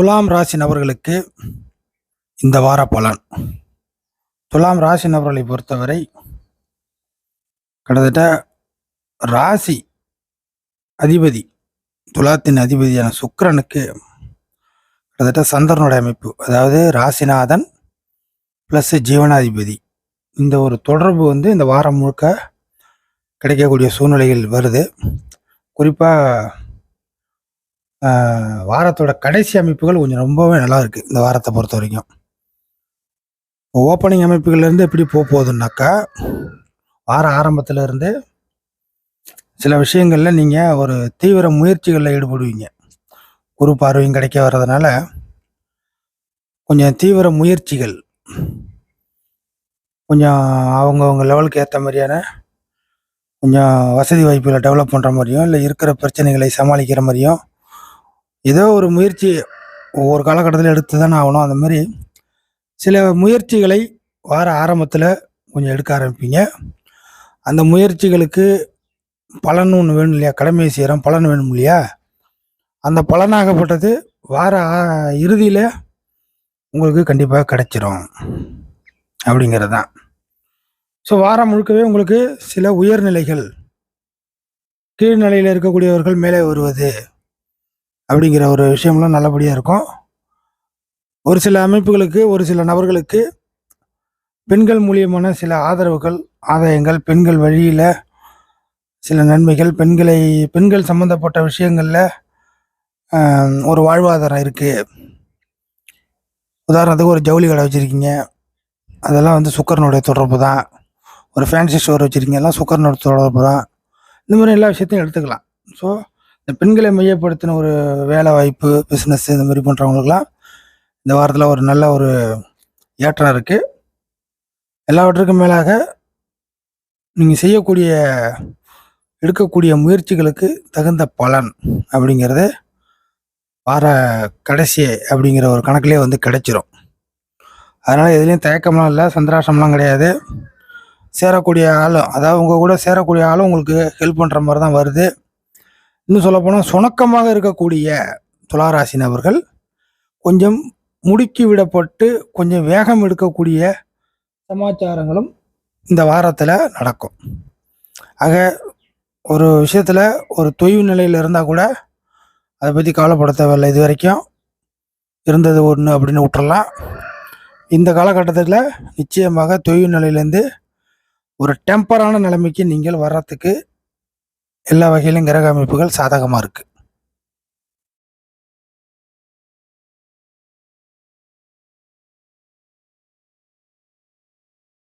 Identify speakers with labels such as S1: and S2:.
S1: துலாம் ராசி நபர்களுக்கு இந்த வார பலன். துலாம் ராசி நபர்களை பொறுத்தவரை கிட்டத்தட்ட ராசி அதிபதி துலாத்தின் அதிபதியான சுக்கரனுக்கு கிட்டத்தட்ட சந்திரனுடைய அமைப்பு அதாவது ராசிநாதன் ப்ளஸ் ஜீவனாதிபதி. இந்த ஒரு தொடர்பு வந்து இந்த வாரம் முழுக்க கிடைக்கக்கூடிய சூழ்நிலைகள் வருது. குறிப்பாக வாரத்தோட கடைசி அமைப்புகள் கொஞ்சம் ரொம்பவே நல்லா இருக்கு இந்த வாரத்தை பொறுத்த வரைக்கும். ஓப்பனிங் அமைப்புகள்லேருந்து எப்படி போக போகுதுன்னாக்கா வார ஆரம்பத்துல இருந்து சில விஷயங்களில் நீங்கள் ஒரு தீவிர முயற்சிகளில் ஈடுபடுவீங்க. குரு பார்வையும் கிடைக்க வர்றதுனால கொஞ்சம் தீவிர முயற்சிகள் கொஞ்சம் அவங்கவுங்க லெவலுக்கு ஏற்ற மாதிரியான கொஞ்சம் வசதி வாய்ப்புகளை டெவலப் பண்ணுற மாதிரியும் இல்லை இருக்கிற பிரச்சனைகளை சமாளிக்கிற மாதிரியும் ஏதோ ஒரு முயற்சி ஒவ்வொரு காலகட்டத்தில் எடுத்து தானே ஆகணும். அந்த மாதிரி சில முயற்சிகளை வார ஆரம்பத்தில் கொஞ்சம் எடுக்க ஆரம்பிப்பீங்க. அந்த முயற்சிகளுக்கு பலன் ஒன்று வேணும் இல்லையா? கடமையை செய்கிறோம் பலன் வேணும் இல்லையா? அந்த பலனாகப்பட்டது வார இறுதியில் உங்களுக்கு கண்டிப்பாக கிடைச்சிரும். அப்படிங்கிறது தான் ஸோ வாரம் முழுக்கவே உங்களுக்கு சில உயர்நிலைகள் கீழ்நிலையில் இருக்கக்கூடியவர்கள் மேலே வருவது அப்படிங்கிற ஒரு விஷயம்லாம் நல்லபடியாக இருக்கும். ஒரு சில அமைப்புகளுக்கு ஒரு சில நபர்களுக்கு பெண்கள் மூலியமான சில ஆதரவுகள் ஆதாயங்கள் பெண்கள் வழியில் சில நன்மைகள் பெண்களை பெண்கள் சம்மந்தப்பட்ட விஷயங்களில் ஒரு வாழ்வாதாரம் இருக்குது உதாரணத்துக்கு ஒரு ஜவுளி கடை வச்சுருக்கீங்க. அதெல்லாம் வந்து சுக்கரனுடைய தொடர்பு தான். ஒரு ஃபேன்சி ஸ்டோர் வச்சுருக்கீங்க. எல்லாம் சுக்கரனுடைய தொடர்பு தான். இந்த மாதிரி எல்லா விஷயத்தையும் எடுத்துக்கலாம். ஸோ இந்த பெண்களை மையப்படுத்தின ஒரு வேலை வாய்ப்பு பிஸ்னஸ் இந்த மாதிரி பண்ணுறவங்களுக்குலாம் இந்த வாரத்தில் ஒரு நல்ல ஒரு ஏற்றம் இருக்குது எல்லாவற்றுக்கும் மேலாக நீங்கள் செய்யக்கூடிய எடுக்கக்கூடிய முயற்சிகளுக்கு தகுந்த பலன் அப்படிங்கிறது வார கடைசி அப்படிங்கிற ஒரு கணக்குலேயே வந்து கிடைச்சிரும். அதனால் எதுலேயும் தயக்கம்லாம் இல்லை சந்திராசம்லாம் கிடையாது. சேரக்கூடிய ஆளும் அதாவது உங்கள் கூட சேரக்கூடிய ஆளும் உங்களுக்கு ஹெல்ப் பண்ணுற மாதிரி தான் வருது. இன்னும் சொல்லப்போனால் சுணக்கமாக இருக்கக்கூடிய துளாராசி நபர்கள் கொஞ்சம் முடுக்கி விடப்பட்டு கொஞ்சம் வேகம் எடுக்கக்கூடிய சமாச்சாரங்களும் இந்த வாரத்தில் நடக்கும். ஆக ஒரு விஷயத்தில் ஒரு தொய்வு நிலையில் இருந்தால் கூட அதை பற்றி கவலைப்பட தேவையில்லை. இது வரைக்கும் இருந்தது ஒன்று அப்படின்னு விட்டுறலாம். இந்த காலகட்டத்தில் நிச்சயமாக தொய்வு நிலையிலேருந்து ஒரு டெம்பரான நிலைமைக்கு நீங்கள் வர்றதுக்கு எல்லா வகையிலும் கிரக அமைப்புகள் சாதகமாக இருக்குது